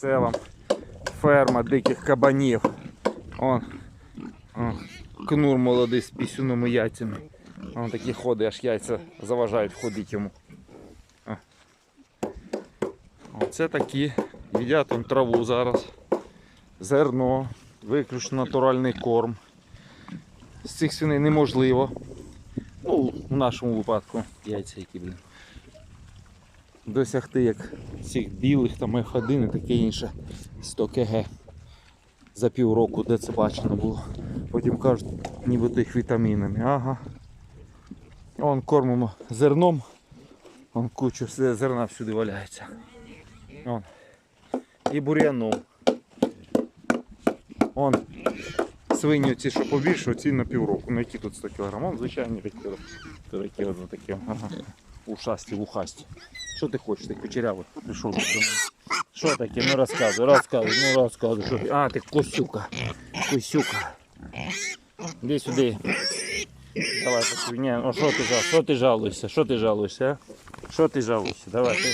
Це ферма диких кабанів. Он, о, кнур молодий з пісюними яйцями. Он такі ходи, аж яйця заважають ходити йому. Оце такі їдять он траву зараз. Зерно, виключно натуральний корм. З цих свиней неможливо. Ну, в нашому випадку яйця які, блін. Досягти як цих білих там F1 і таке інше 100 кг за півроку, де це бачено було. Потім кажуть, нібито їх вітамінами. Ага. Вон кормимо зерном. Вон кучу зерна всюди валяється. Вон. І бур'яном. Вон свині ці, що побільше, ці на півроку. Ну які тут 100 кг? Вон звичайні такі. от. То такі такі. Ага. Ушасті, вухасті. Що ти хочеш? Ти кучерявий прийшов до мене. Що таке? Ну розказуй, розказуй, ну розказуй. Що ти? А, ти косюка. Косюка. Іди сюди. Давай, посвиня. Ну що ти жал? Що ти жалуєшся? Що ти жалуєшся? а? Що ти жалуєшся? Давай ти.